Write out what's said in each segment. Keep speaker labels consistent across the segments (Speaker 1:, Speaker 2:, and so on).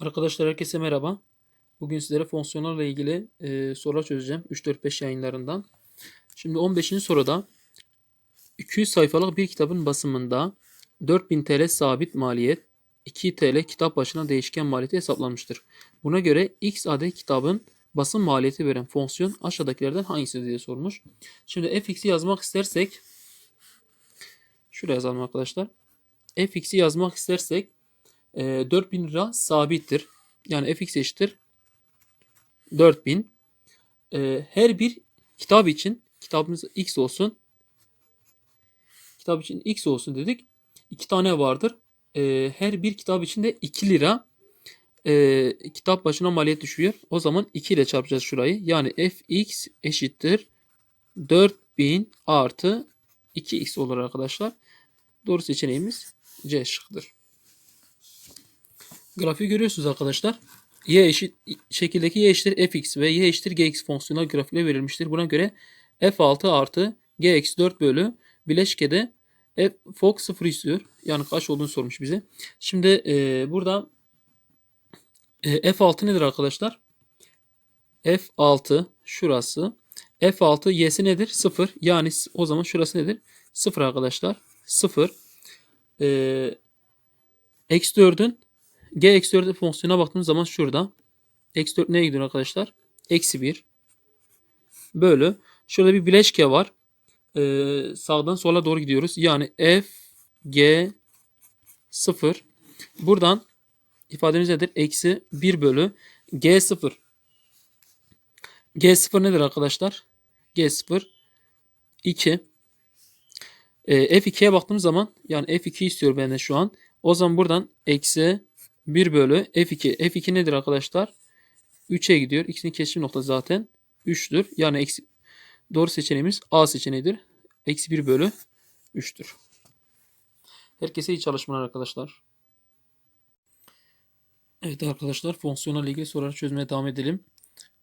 Speaker 1: Arkadaşlar herkese merhaba. Bugün sizlere fonksiyonlarla ilgili e, sorular çözeceğim. 3-4-5 yayınlarından. Şimdi 15. soruda 200 sayfalık bir kitabın basımında 4000 TL sabit maliyet, 2 TL kitap başına değişken maliyeti hesaplanmıştır. Buna göre x adet kitabın basım maliyeti veren fonksiyon aşağıdakilerden hangisidir diye sormuş. Şimdi fx'i yazmak istersek şuraya yazalım arkadaşlar. fx'i yazmak istersek e, 4000 lira sabittir. Yani fx eşittir 4000. E, her bir kitap için kitabımız x olsun. Kitap için x olsun dedik. İki tane vardır. E, her bir kitap için de 2 lira e, kitap başına maliyet düşüyor. O zaman 2 ile çarpacağız şurayı. Yani fx eşittir 4000 artı 2x olur arkadaşlar. Doğru seçeneğimiz C şıkkıdır. Grafiği görüyorsunuz arkadaşlar. Y eşit şekildeki y eşittir fx ve y eşittir gx fonksiyonel grafikle verilmiştir. Buna göre f6 artı gx 4 bölü bileşkede f fok 0 istiyor. Yani kaç olduğunu sormuş bize. Şimdi e, burada e, f6 nedir arkadaşlar? f6 şurası. f6 y'si nedir? 0. Yani o zaman şurası nedir? 0 arkadaşlar. 0. E, x 4'ün g eksi 4 fonksiyona baktığımız zaman şurada. Eksi 4 neye gidiyor arkadaşlar? Eksi 1 bölü. Şurada bir bileşke var. Ee, sağdan sola doğru gidiyoruz. Yani f g 0 buradan ifademiz nedir? Eksi 1 bölü g 0 g 0 nedir arkadaşlar? g 0 2 ee, f2'ye baktığımız zaman yani f2 istiyor benden şu an. O zaman buradan eksi 1 bölü F2. F2 nedir arkadaşlar? 3'e gidiyor. X'in kesişim noktası zaten 3'tür. Yani eksi, doğru seçeneğimiz A seçeneğidir. Eksi 1 bölü 3'tür. Herkese iyi çalışmalar arkadaşlar. Evet arkadaşlar fonksiyonel ilgili soruları çözmeye devam edelim.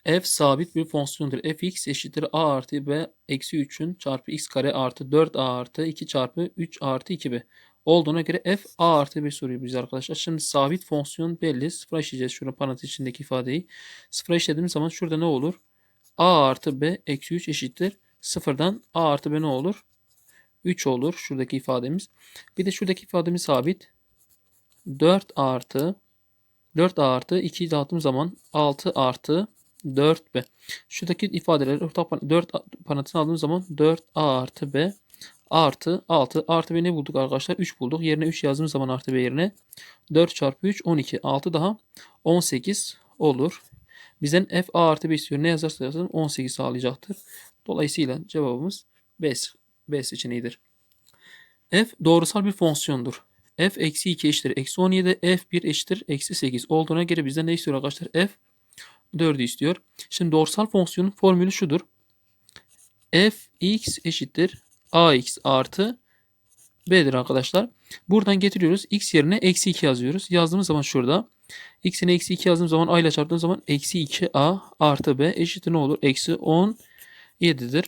Speaker 1: F sabit bir fonksiyondur. fx eşittir a artı b eksi 3'ün çarpı x kare artı 4a artı 2 çarpı 3 artı 2b olduğuna göre f a artı bir soruyor bize arkadaşlar. Şimdi sabit fonksiyon belli. Sıfıra işleyeceğiz şurada parantez içindeki ifadeyi. Sıfıra işlediğimiz zaman şurada ne olur? a artı b eksi 3 eşittir. Sıfırdan a artı b ne olur? 3 olur şuradaki ifademiz. Bir de şuradaki ifademiz sabit. 4 artı 4 artı 2'yi dağıttığım zaman 6 artı 4b. Şuradaki ifadeleri ortak 4 parantezine aldığım zaman 4a artı b artı 6 artı b ne bulduk arkadaşlar? 3 bulduk. Yerine 3 yazdığımız zaman artı b yerine 4 çarpı 3 12. 6 daha 18 olur. Bizden f a artı b istiyor. Ne yazarsa yazalım 18 sağlayacaktır. Dolayısıyla cevabımız B, B seçeneğidir. f doğrusal bir fonksiyondur. f eksi 2 eşittir. Eksi 17 f1 eşittir. Eksi 8 olduğuna göre bizden ne istiyor arkadaşlar? f 4'ü istiyor. Şimdi doğrusal fonksiyonun formülü şudur. fx eşittir ax artı b'dir arkadaşlar. Buradan getiriyoruz. x yerine eksi 2 yazıyoruz. Yazdığımız zaman şurada. x'in eksi 2 yazdığım zaman a ile çarptığım zaman eksi 2a artı b eşittir ne olur? Eksi 17'dir.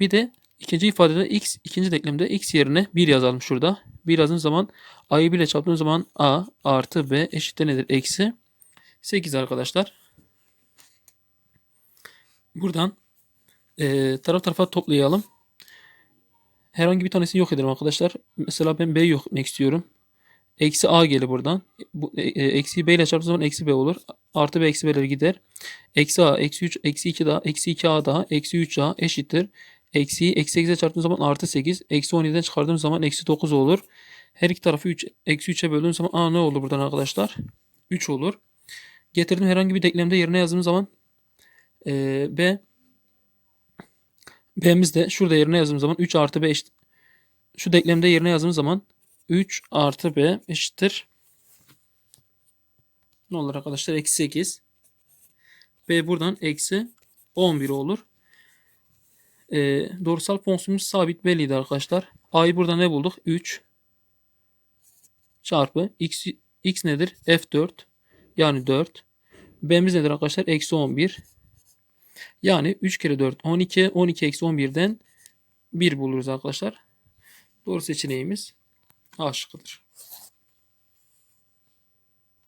Speaker 1: Bir de ikinci ifadede x ikinci denklemde x yerine 1 yazalım şurada. 1 yazdığım zaman a'yı 1 ile çarptığım zaman a artı b eşittir nedir? Eksi 8 arkadaşlar. Buradan e, taraf tarafa toplayalım herhangi bir tanesini yok edelim arkadaşlar. Mesela ben B yok etmek istiyorum. Eksi A gelir buradan. Bu, e, e, eksi B ile çarptığım zaman eksi B olur. Artı B eksi B'ler gider. Eksi A, eksi 3, eksi 2 daha, eksi 2A daha, eksi 3A eşittir. Eksiyi eksi 8'e çarptığım zaman artı 8. Eksi 17'den çıkardığım zaman eksi 9 olur. Her iki tarafı 3, eksi 3'e böldüğüm zaman A ne olur buradan arkadaşlar? 3 olur. Getirdim herhangi bir denklemde yerine yazdığım zaman e, B B'miz de şurada yerine yazdığım zaman 3 artı B eşit. Şu denklemde yerine yazdığımız zaman 3 artı B eşittir. Ne olur arkadaşlar? Eksi 8. B buradan eksi 11 olur. E, doğrusal fonksiyonumuz sabit belliydi arkadaşlar. A'yı burada ne bulduk? 3 çarpı x, x nedir? F4 yani 4. B'miz nedir arkadaşlar? Eksi 11 yani 3 kere 4 12. 12 eksi 11'den 1 buluruz arkadaşlar. Doğru seçeneğimiz A şıkkıdır.